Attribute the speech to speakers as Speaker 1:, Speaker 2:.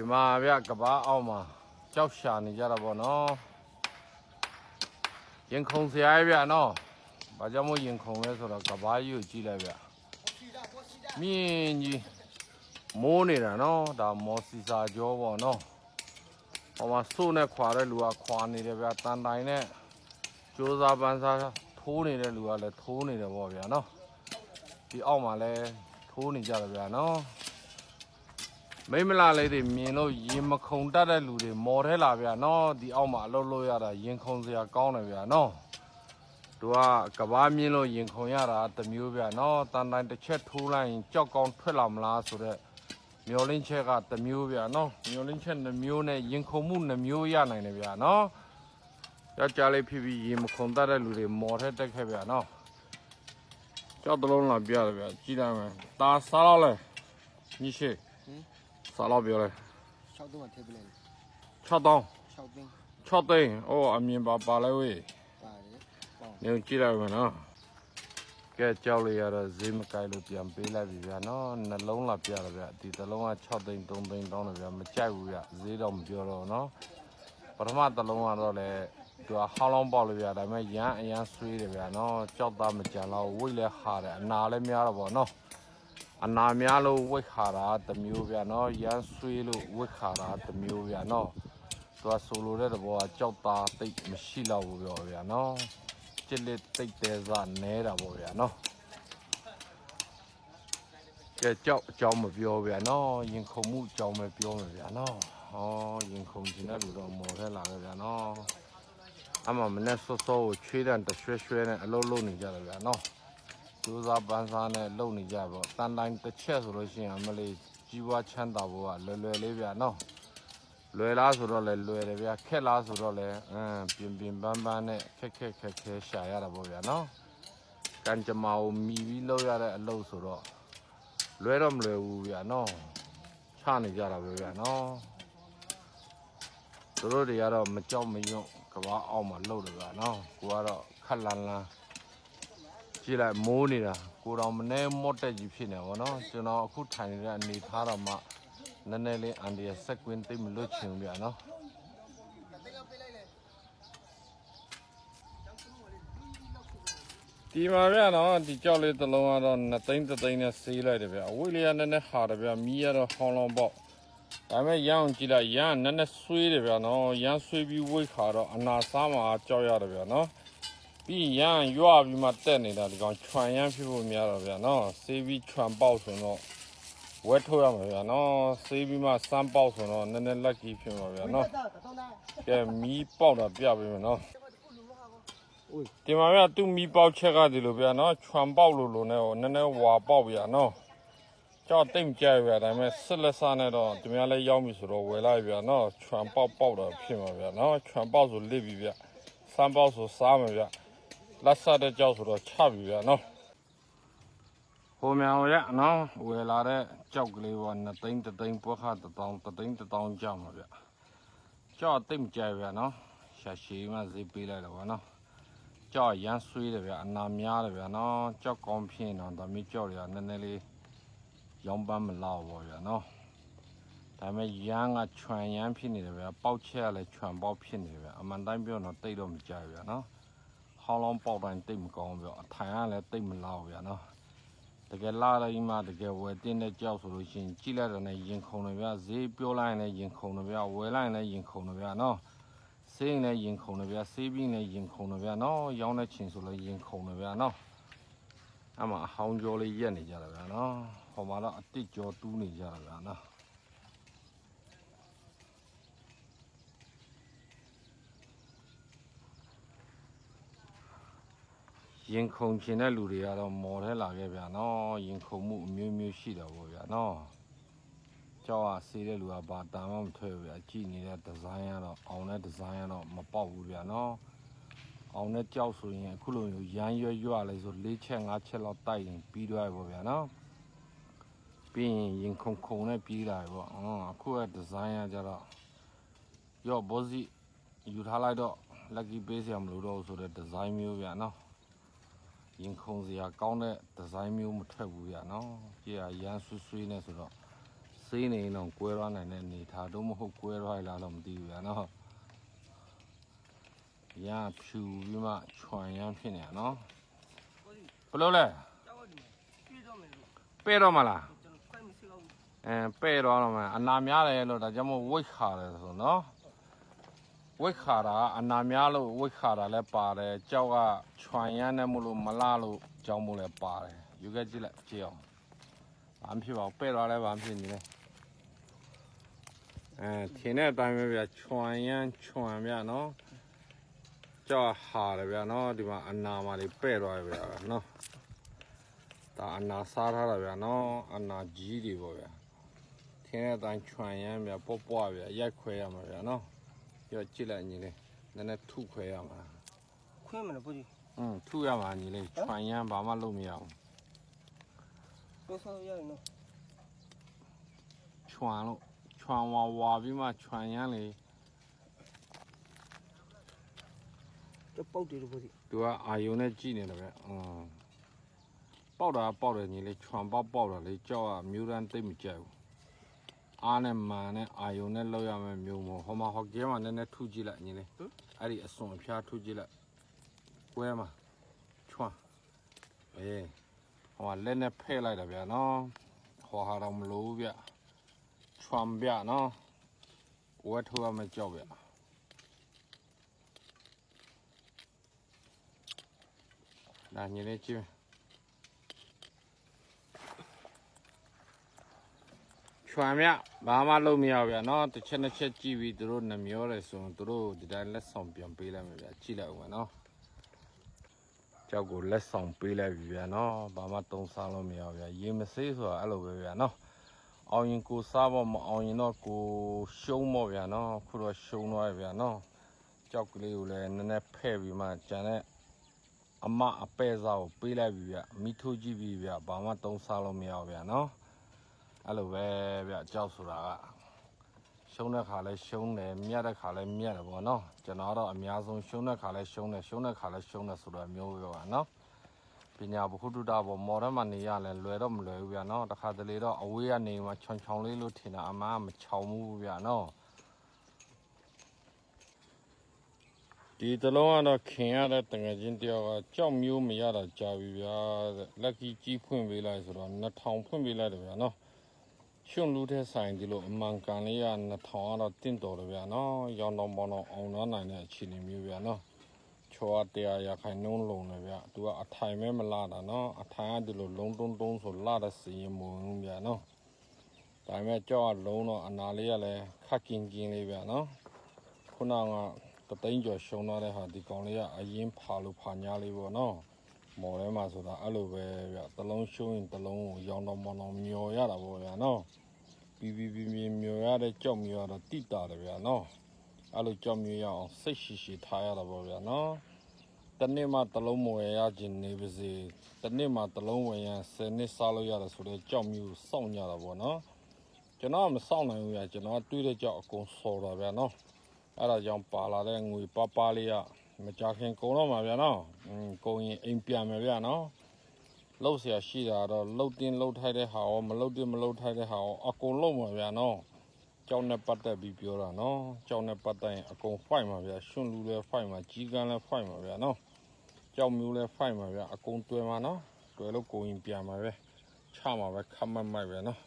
Speaker 1: ဒီမှာဗျကဘာအောက်မှာကြောက်ရှာနေကြတာပေါ့နော်ရင်ခုန်စရာကြီးဗျနော်ဘာကြောင့်မို့ရင်ခုန်လဲဆိုတော့ကဘာကြီးကိုကြည့်လိုက်ဗျမြင်းကြီးမိုးနေတာနော်ဒါမော်စီစာကြောပေါ့နော်ဟောမှာစိုးနဲ့ခွာတဲ့လူကခွာနေတယ်ဗျတန်တိုင်နဲ့ကြိုးစားပန်းစားထိုးနေတဲ့လူကလည်းထိုးနေတယ်ပေါ့ဗျာနော်ဒီအောက်မှာလည်းထိုးနေကြတယ်ဗျာနော် မိမလာလေးတွေမြင်လို့ရင်မခုန်တတ်တဲ့လူတွေမော်ထဲလာဗျာနော်ဒီအောက်မှာအလုပ်လုပ်ရတာရင်ခုန်စရာကောင်းတယ်ဗျာနော်သူကကဘာမြင်လို့ရင်ခုန်ရတာတစ်မျိုးဗျာနော်တန်တိုင်းတစ်ချက်ထိုးလိုက်ရင်ကြောက်ကောင်းထွက်လာမလားဆိုတော့မျောလင်းချက်ကတစ်မျိုးဗျာနော်မျောလင်းချက်တစ်မျိုးနဲ့ရင်ခုန်မှုတစ်မျိုးရနိုင်တယ်ဗျာနော်ယောက်ျားလေးဖြစ်ပြီးရင်မခုန်တတ်တဲ့လူတွေမော်ထဲတက်ခဲ့ဗျာနော်ကြောက်တလုံးလာပြတယ်ဗျာကြည့်လိုက်မယ်ตาစားတော့လဲညရှိ စားတော့ပြောလဲ
Speaker 2: 6သုံးကထည့်ပြလိုက်
Speaker 1: 6တောင်း
Speaker 2: 6သိန်း
Speaker 1: 6သိန်းအိုးအမြင်ပါပါလဲဝေး
Speaker 2: ပါတယ်ပေါင်း
Speaker 1: နေကြည့်လိုက်မယ်နော်ကဲကြောက်လေးရတော့ဈေးမကိုက်လို့ပြန်ပေးလိုက်ပြီဗျာနော်နှလုံးလာပြတယ်ဗျာဒီတစ်လုံးက6သိန်း3သိန်းတောင်းတယ်ဗျာမကြိုက်ဘူးဗျာဈေးတော့မပြောတော့ဘူးနော်ပထမတစ်လုံးကတော့လေသူကဟောင်းလောင်းပေါက်လို့ဗျာဒါပေမဲ့ရမ်းအရမ်းဆွေးတယ်ဗျာနော်ကြောက်သားမကြံတော့ဝိတ်လဲခါတယ်အနာလည်းများတော့ဗောနော် အနာများလို့ဝိတ်ခါတာတစ်မျိုးဗျာနော်ရမ်းဆွေးလို့ဝိတ်ခါတာတစ်မျိုးဗျာနော်သူကဆိုလိုတဲ့သဘောကကြောက်သားတိတ်မရှိတော့ဘူးပြောဗျာနော်ချစ်လက်တိတ်တဲစားနဲတာပေါ့ဗျာနော်ကဲကြောက်အကြောင်းမပြောဗျာနော်ရင်ခုန်မှုအကြောင်းပဲပြောမယ်ဗျာနော်ဟောရင်ခုန်ခြင်းတဲ့လူတော့မော်ထဲလာတယ်ဗျာနော်အမှမနဲ့စောစောကိုချွေးတန်တရွှဲရွှဲနဲ့အလုံးလုံးနေကြတယ်ဗျာနော် ကျိုးစားပန်းစားနဲ့လုံနေကြပေါ့တန်တိုင်းတစ်ချက်ဆိုလို့ရှိရင်အမလေးကြီးပွားချမ်းသာဖို့ကလွယ်လွယ်လေးဗျာနော်လွယ်လားဆိုတော့လည်းလွယ်တယ်ဗျာခက်လားဆိုတော့လည်းအင်းပြင်ပြင်ပန်းပန်းနဲ့ခက်ခက်ခက်ခဲရှာရတာပေါ့ဗျာနော်ကံကြမ္မာကိုမြည်ပြီးလုပ်ရတဲ့အလုပ်ဆိုတော့လွယ်တော့မလွယ်ဘူးဗျာနော်ချနေကြတာပဲဗျာနော်သူတို့တွေကတော့မကြောက်မရွံ့ကဘာအောက်မှာလှုပ်တယ်ဗျာနော်ကိုကတော့ခက်လန်းလန်း ကြည့်လိုက်မိုးနေတာကိုတော်မနေမော့တက်ကြီးဖြစ်နေပါတော့ကျွန်တော်အခုထိုင်နေတဲ့အနေထားတော့မှနည်းနည်းလေးအန်ဒီရဆက်ကွင်းသိပ်မလွတ်ချင်ဘူးဗျာနော်ဒီမှာဗျာနော်ဒီကြောက်လေးတစ်လုံးကတော့2သိန်း3သိန်းနဲ့ဆေးလိုက်တယ်ဗျာအဝိလေးကနည်းနည်းဟာတယ်ဗျာမီးရတော့ဟောင်းလောင်းပေါ့ဒါပေမဲ့ရအောင်ကြည့်လိုက်ရမ်းနည်းနည်းဆွေးတယ်ဗျာနော်ရမ်းဆွေးပြီးဝိတ်ခါတော့အနာစားမှာကြောက်ရတယ်ဗျာနော် ပြီးရမ်းရွာပြီးမှတက်နေတာဒီကောင်ခြံရမ်းဖြစ်ဖို့များတော့ဗျာနော်ဆေးပြီးခြံပေါက်ဆိုတော့ဝဲထုတ်ရမှာဗျာနော်ဆေးပြီးမှစမ်းပေါက်ဆိုတော့နည်းနည်း lucky ဖြစ်မှာဗျာနော်ကဲမီးပေါက်တာပြပေးမယ်နော်ဒီမှာဗျာသူ့မီးပေါက်ချက်ကဒီလိုဗျာနော်ခြံပေါက်လို့လို့နဲ့ဟိုနည်းနည်းဝါပေါက်ဗျာနော်ကြောက်တိတ်မကြိုက်ဗျာဒါပေမဲ့ဆက်လက်စားနဲ့တော့ဒီများလဲရောက်ပြီဆိုတော့ဝယ်လိုက်ဗျာနော်ခြံပေါက်ပေါက်တာဖြစ်မှာဗျာနော်ခြံပေါက်ဆိုလစ်ပြီဗျာစမ်းပေါက်ဆိုစားမယ်ဗျာ လက်ဆက်တဲ့ကြောက်ဆိုတော့ချပြီဗျာနော်ဟိုမြောင်ရနော်ဝယ်လာတဲ့ကြောက်ကလေးပေါ့2သိန်း3သိန်းပွက်ခတစ်တောင်း3သိန်း1တောင်းကြောက်မှာဗျကြောက်တိတ်မကြိုက်ဗျနော်ရှာရှည်မှဈေးပေးလိုက်တော့ဗောနော်ကြောက်ရမ်းဆွေးတယ်ဗျအနာများတယ်ဗျနော်ကြောက်ကောင်းဖြစ်တော့ဒါမျိုးကြောက်တွေကနည်းနည်းလေးရောင်းပန်းမ ခြံရမ်းဖြစ်နေတယ်ဗျပေါက်ချက်ကလည်းခြံပေါက်ဖြစ်နေတယ်ဗျအမှန်တိုင်းပြောတော့တိတ်တော့မကြိုက်ဗျနော်ဟောင်းလောင်းပေါက်တိုင်းတိတ်မကောင်းဗျအထိုင်ကလည်းတိတ်မလောက်ဗျနော်တကယ်လာတိုင်းမှာတကယ်ဝယ်တင်တဲ့ကြောက်ဆိုလို့ရှိရင်ကြည့်လိုက်တော့လည်းရင်ခုန်တယ်ဗျာဈေးပြောလိုက်ရင်လည်းရင်ခုန်တယ်ဗျာဝယ်လိုက်ရင်လည်းရင်ခုန်တယ်ဗျာနော်ဆေးရင်လည်းရင်ခုန်တယ်ဗျာဆေးပြီးရင်လည်းရင်ခုန်တယ်ဗျာနော်ရောင်းတဲ့ချင်းဆိုလည်းရင်ခုန်တယ်ဗျာနော်အမှအဟောင်းကြောလေးရက်နေကြတယ်ဗျာနော်ဟောမှာတော့အတစ်ကြောတူးနေကြတယ်ဗျာနော် ရင်ခုန်ခြင်းတဲ့လူတွေကတော့မော်ထဲလာခဲ့ဗျာနော်ရင်ခုန်မှုအမျိုးမျိုးရှိတာပေါ့ဗျာနော်ကြောက်ကဆေးတဲ့လူကဘာတာမှမထွက်ဘူးဗျာကြည့်နေတဲ့ဒီဇိုင်းကတော့အောင်တဲ့ဒီဇိုင်းကတော့မပေါက်ဘူးဗျာနော်အောင်တဲ့ကြောက်ဆိုရင်အခုလိုမျိုးရမ်းရွရွလိုက်ဆို၄ချက်၅ချက်လောက်တိုက်ရင်ပြီးသွားပြီပေါ့ဗျာနော်ပြီးရင်ရင်ခုန်ခုန်နဲ့ပြီးလာပြီပေါ့အော်အခုကဒီဇိုင်းကကြတော့ရော့ဘောစီယူထားလိုက်တော့ lucky ပေးစရာမလိုတော့ဘူးဆိုတဲ့ဒီဇိုင်းမျိုးဗျာနော် ရင်ခုန်စရာကောင်းတဲ့ဒီဇိုင်းမျိုးမထွက်ဘူးဗျာနော်ကြည့်ရရမ်းဆွဆွေးနေဆိုတော့စစေးနေရင်တော့ကွဲသွားနိုင်တဲ့အနေထားတော့မဟုတ်ကွဲသွားရလားတော့မသိဘူးဗျာနော်ရဖြူပြီးမှချွန်ရမ်းဖြစ်နေတာနော်ဘယ်လိုလဲ
Speaker 3: ကြောက်တ
Speaker 1: ဝိတ်ခါတယ်ဆိုနော်ဝိတ်ခါတာကအနာများလို့ဝိတ်ခါတာလည်းပါတယ်ကြောက်ကချွန်ရမ်းနေမို့လို့မလားလို့ကြောင်းမို့လည်းပါတယ်ယူခဲ့ကြည့်လိုက်ကြည့်အောင်ဘာမှဖြစ်ပါဘူးပဲ့တော့လည်းဘာမှဖြစ်နေလဲအဲထင်းတဲ့အတိုင်းပဲဗျာချွန်ရမ်းချွန်ဗျာနော်ကြောက်ဟာတယ်ဗျာနော်ဒီမှာအနာမှာလေးပဲ့သွားတယ်ဗျာနော်ဒါအနာစားထားတာဗျာနော်အနာကြီးတွေပေါ့ဗျာထင်းတဲ့အတိုင်းချွန်ရမ်းဗျပေါ့ပွားဗျရိုက်ခွဲရမှာဗျနော် ပြီးတော့ကြည့်လိုက်ညီလေးနည်းနည်းထုခွဲရမှာ
Speaker 3: ခွင်းမလားပိုကြီး
Speaker 1: อืมထုရမှာညီလေးချွန်ရမ်းဘာမှလုပ်မရအောင်
Speaker 3: တော့ဆောက်ရရင်တော့
Speaker 1: ချွန်လို့ချွန်ဝါဝါပြီးမှချွန်ရမ်းလေ
Speaker 3: တော့ပုတ်တယ်လို့ပိုကြီး
Speaker 1: သူကအာယုံနဲ့ကြည့်နေတယ်ဗျอืมပေါက်တာပေါက်တယ်ညီလေးချွန်ပေါက်ပေါက်တာလေကြောက်ကမျိုးရန်သိမ့်မကြိုက်ဘူး အားနဲ့မာနဲ့အာယုံနဲ့လောက်ရမယ်မျိုးမို့ဟိုမှာဟောက်ကဲမှာနည်းနည်းထုကြည့်လိုက်ညီလေးအဲ့ဒီအစွန်အဖျားထုကြည့်လိုက်ကွဲမှာချွန်အေးဟိုကလက်နဲ့ဖဲ့လိုက်တာဗျာနော်ဟောဟာတော့မလို့ဘူးဗျချွမ်ဗျာနော်ဝတ်ထိုးရမကြောက်ဗျဒါညီလေးကြည့် ချွမ်ဗျဘာမှလုပ်မရဘူးဗျာနော်တစ်ချက်တစ်ချက်ကြည့်ပြီးသူတို့နှမျောတယ်ဆိုရင်သူတို့ဒီတိုင်းလက်ဆောင်ပြန်ပေးလိုက်မယ်ဗျာကြည့်လိုက်အောင်ဗျာနော်ကြောက်ကိုလက်ဆောင်ပေးလိုက်ပြီဗျာနော်ဘာမှတုံးစားလို့မရဘူးဗျာရေမဆေးဆိုတာအဲ့လိုပဲဗျာနော်အောင်ရင်ကိုစားဖို့မအောင်ရင်တော့ကိုရှုံးမို့ဗျာနော်ခုတော့ရှုံးသွားပြီဗျာနော်ကြောက်ကလေးကိုလည်းနည်းနည်းဖဲ့ပြီးမှကျန်တဲ့အမအပဲ့စားကိုပေးလိုက်ပြီဗျာမိထိုးကြည့်ပြီဗျာဘာမှတုံးစားလို့မရဘူးဗျာနော် အဲ့လိုပဲဗျာကြောက်ဆိုတာကရှုံးတဲ့ခါလဲရှုံးတယ်မြတ်တဲ့ခါလဲမြတ်တယ်ပေါ့နော်ကျွန်တော်ကတော့အများဆုံးရှုံးတဲ့ခါလဲရှုံးတယ်ရှုံးတဲ့ခါလဲရှုံးတယ်ဆိုတာမျိုးပဲပါနော်ပညာဘုဟုတ္တဘောမော်ရမနေရလဲလွယ်တော့မလွယ်ဘူးဗျာနော်တခါတလေတော့အဝေးကနေမှချောင်ချောင်လေးလို့ထင်တာအမှန်ကမချောင်ဘူးဗျာနော်ဒီတလုံးကတော့ခင်ရတဲ့တငယ်ချင်းတယောက်ကကြောက်မျိုးမရတာကြာပြီဗျာတဲ့လက်ကြီးကြီးဖွင့်ပေးလိုက်ဆိုတော့2000ဖွင့်ပေးလိုက်တယ်ဗျာနော် ရှင်လူတဲ့ဆိုင်ဒီလိုအမှန်ကန်လေးက2000အတော့တင့်တော်တယ်ဗျာနော်ရောင်းတော့မောင်းတော့အောင်တော့နိုင်တဲ့အခြေအနေမျိုးဗျာနော်ချောအတရားရခိုင်နှုံးလုံးတယ်ဗျာသူကအထိုင်မဲမလာတာနော်အထိုင်ကဒီလိုလုံးတုံးတုံးဆိုလာတဲ့စီရင်မုံဗျာနော်ဒါပေမဲ့ကြောက်ကလုံးတော့အနာလေးကလည်းခက်ကင်ကင်လေးဗျာနော်ခုနကတသိန်းကျော်ရှုံသွားတဲ့ဟာဒီကောင်လေးကအရင်ဖာလို့ဖာညာလေးပေါ့နော် မော်ထဲမှာဆိုတာအဲ့လိုပဲဗျတလုံးရှုံးရင်တလုံးကိုရောင်တော်မောင်တော်မျောရတာပေါ့ဗျာနော်ပြီးပြီးပြီးပြီးမျောရတဲ့ကြောက်မျောရတော့တိတာတယ်ဗျာနော်အဲ့လိုကြောက်မျောရအောင်စိတ်ရှိရှိထားရတာပေါ့ဗျာနော်တနေ့မှတလုံးမဝယ်ရခြင်းနေပါစေတနေ့မှတလုံးဝယ်ရန်10နှစ်စားလို့ရတယ်ဆိုတော့ကြောက်မျိုးစောင့်ကြတာပေါ့နော်ကျွန်တော်မစောင့်နိုင်ဘူးဗျာကျွန်တော်တွေးတဲ့ကြောက်အကုန်စော်တာဗျာနော်အဲ့ဒါကြောင့်ပါလာတဲ့ငွေပပလေးက မကြခင်ကုန်တော့မှာဗျာနော်อืมကုန်ရင်အိမ်ပြန်မယ်ဗျာနော်လှုပ်เสียရှိတာတော့လှုပ်တင်းလှုပ်ထိုက်တဲ့ဟာရောမလှုပ်တင်းမလှုပ်ထိုက်တဲ့ဟာရောအကုန်လှုပ်မှာဗျာနော်ကြောက်နဲ့ပတ်သက်ပြီးပြောတာနော်ကြောက်နဲ့ပတ်သက်ရင်အကုန် fight မှာဗျာရှင်လူလည်း fight မှာကြီးကန်းလည်း fight မှာဗျာနော် ကြောက်မျိုးလဲဖိုက်မှာဗျအကုန်တွဲမှာနော်တွဲလို့ကိုရင်ပြန်မှာပဲချမှာပဲခတ်မတ်မိုက်ပဲနော်